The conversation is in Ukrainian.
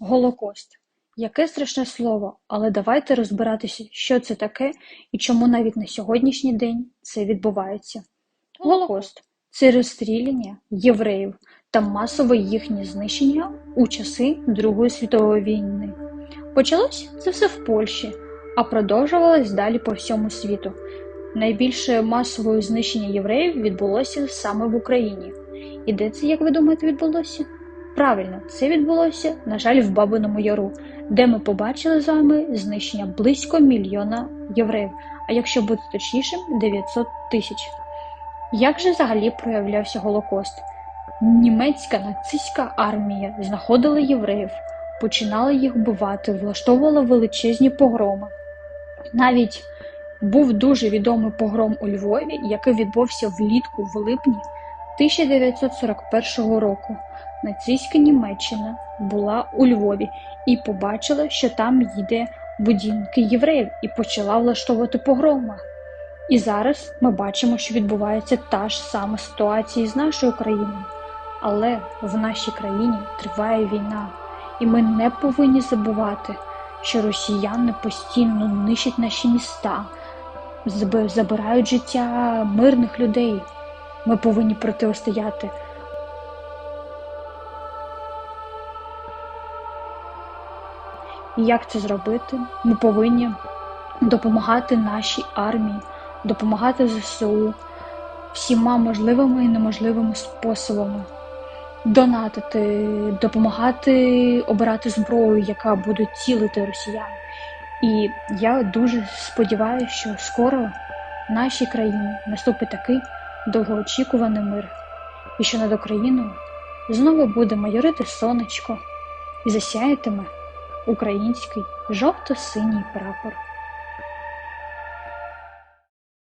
Голокост. Яке страшне слово, але давайте розбиратися, що це таке і чому навіть на сьогоднішній день це відбувається. Голокост це розстріляння євреїв та масове їхнє знищення у часи Другої світової війни. Почалось це все в Польщі, а продовжувалось далі по всьому світу. Найбільше масове знищення євреїв відбулося саме в Україні. І де це, як ви думаєте, відбулося? Правильно, це відбулося, на жаль, в Бабиному Яру, де ми побачили з вами знищення близько мільйона євреїв, а якщо бути точнішим, 900 тисяч. Як же взагалі проявлявся Голокост? Німецька нацистська армія знаходила євреїв, починала їх вбивати, влаштовувала величезні погроми. Навіть був дуже відомий погром у Львові, який відбувся влітку в липні 1941 року. Нацистська Німеччина була у Львові і побачила, що там йде будинки євреїв, і почала влаштовувати погроми. І зараз ми бачимо, що відбувається та ж сама ситуація з нашою країною. Але в нашій країні триває війна, і ми не повинні забувати, що росіяни постійно нищать наші міста, забирають життя мирних людей. Ми повинні протистояти. І як це зробити? Ми повинні допомагати нашій армії, допомагати ЗСУ всіма можливими і неможливими способами, донатити, допомагати обирати зброю, яка буде цілити росіян. І я дуже сподіваюся, що скоро в нашій країні наступить такий довгоочікуваний мир, і що над Україною знову буде майорити сонечко і засяятиме український жовто-синій прапор.